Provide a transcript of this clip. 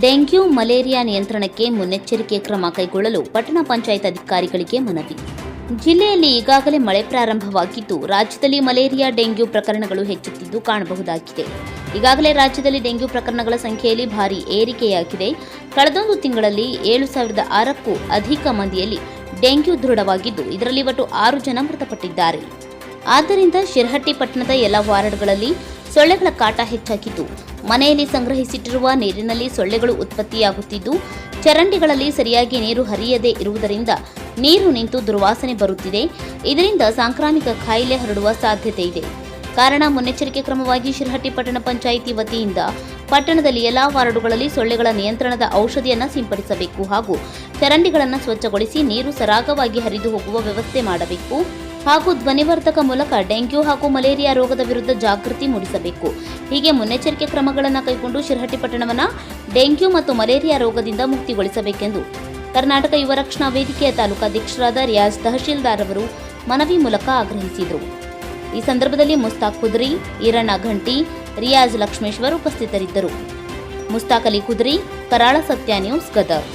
Dengue, malaria ನಿಯಂತ್ರಣಕ್ಕೆ ಮುನ್ನೆಚ್ಚರಿಕೆ ಕ್ರಮ ಕೈಗೊಳ್ಳಲು ಪಟ್ಟಣ ಪಂಚಾಯತ್ ಅಧಿಕಾರಿಗಳಿಗೆ ಮನವಿ. ಜಿಲ್ಲೆಯಲ್ಲಿ ಈಗಾಗಲೇ ಮಳೆ ಪ್ರಾರಂಭವಾಗಿದ್ದು, ರಾಜ್ಯದಲ್ಲಿ ಮಲೇರಿಯಾ, ಡೆಂಗ್ಯೂ ಪ್ರಕರಣಗಳು ಹೆಚ್ಚುತ್ತಿದ್ದು ಕಾಣಬಹುದಾಗಿದೆ. ಈಗಾಗಲೇ ರಾಜ್ಯದಲ್ಲಿ ಡೆಂಗ್ಯೂ ಪ್ರಕರಣಗಳ ಸಂಖ್ಯೆಯಲ್ಲಿ ಭಾರಿ ಏರಿಕೆಯಾಗಿದೆ. ಕಳೆದೊಂದು ತಿಂಗಳಲ್ಲಿ ಏಳು ಸಾವಿರದ ಆರಕ್ಕೂ ಅಧಿಕ ಮಂದಿಯಲ್ಲಿ ಡೆಂಗ್ಯೂ ದೃಢವಾಗಿದ್ದು, ಇದರಲ್ಲಿ ಒಟ್ಟು ಆರು ಜನ ಮೃತಪಟ್ಟಿದ್ದಾರೆ. ಆದ್ದರಿಂದ ಶಿರಹಟ್ಟಿ ಪಟ್ಟಣದ ಎಲ್ಲ ವಾರ್ಡ್ಗಳಲ್ಲಿ ಸೊಳ್ಳೆಗಳ ಕಾಟ ಹೆಚ್ಚಾಗಿದ್ದು, ಮನೆಯಲ್ಲಿ ಸಂಗ್ರಹಿಸಿಟ್ಟಿರುವ ನೀರಿನಲ್ಲಿ ಸೊಳ್ಳೆಗಳು ಉತ್ಪತ್ತಿಯಾಗುತ್ತಿದ್ದು, ಚರಂಡಿಗಳಲ್ಲಿ ಸರಿಯಾಗಿ ನೀರು ಹರಿಯದೇ ಇರುವುದರಿಂದ ನೀರು ನಿಂತು ದುರ್ವಾಸನೆ ಬರುತ್ತಿದೆ. ಇದರಿಂದ ಸಾಂಕ್ರಾಮಿಕ ಕಾಯಿಲೆ ಹರಡುವ ಸಾಧ್ಯತೆ ಇದೆ. ಕಾರಣ ಮುನ್ನೆಚ್ಚರಿಕೆ ಕ್ರಮವಾಗಿ ಶಿರಹಟ್ಟಿ ಪಟ್ಟಣ ಪಂಚಾಯಿತಿ ವತಿಯಿಂದ ಪಟ್ಟಣದಲ್ಲಿ ಎಲ್ಲಾ ವಾರ್ಡುಗಳಲ್ಲಿ ಸೊಳ್ಳೆಗಳ ನಿಯಂತ್ರಣದ ಔಷಧಿಯನ್ನು ಸಿಂಪಡಿಸಬೇಕು ಹಾಗೂ ಚರಂಡಿಗಳನ್ನು ಸ್ವಚ್ಛಗೊಳಿಸಿ ನೀರು ಸರಾಗವಾಗಿ ಹರಿದು ಹೋಗುವ ವ್ಯವಸ್ಥೆ ಮಾಡಬೇಕು. ಹಾಗೂ ಧ್ವನಿವರ್ಧಕ ಮೂಲಕ ಡೆಂಗ್ಯೂ ಹಾಗೂ ಮಲೇರಿಯಾ ರೋಗದ ವಿರುದ್ಧ ಜಾಗೃತಿ ಮೂಡಿಸಬೇಕು. ಹೀಗೆ ಮುನ್ನೆಚ್ಚರಿಕೆ ಕ್ರಮಗಳನ್ನು ಕೈಗೊಂಡು ಶಿರಹಟ್ಟಿ ಪಟ್ಟಣವನ್ನು ಡೆಂಗ್ಯೂ ಮತ್ತು ಮಲೇರಿಯಾ ರೋಗದಿಂದ ಮುಕ್ತಿಗೊಳಿಸಬೇಕೆಂದು ಕರ್ನಾಟಕ ಯುವ ರಕ್ಷಣಾ ವೇದಿಕೆಯ ತಾಲೂಕಾಧ್ಯಕ್ಷರಾದ ರಿಯಾಜ್ ತಹಶೀಲ್ದಾರ್ ಅವರು ಮನವಿ ಮೂಲಕ ಆಗ್ರಹಿಸಿದರು. ಈ ಸಂದರ್ಭದಲ್ಲಿ ಮುಸ್ತಾಕ್ ಕುದ್ರಿ, ಈರಣ್ಣ ಘಂಟಿ, ರಿಯಾಜ್ ಲಕ್ಷ್ಮೇಶ್ವರ್ ಉಪಸ್ಥಿತರಿದ್ದರು. ಮುಸ್ತಾಕ್ ಅಲಿ ಕುದ್ರಿ, ಕರಾಳ ಸತ್ಯ ನ್ಯೂಸ್ ಗದಗ್.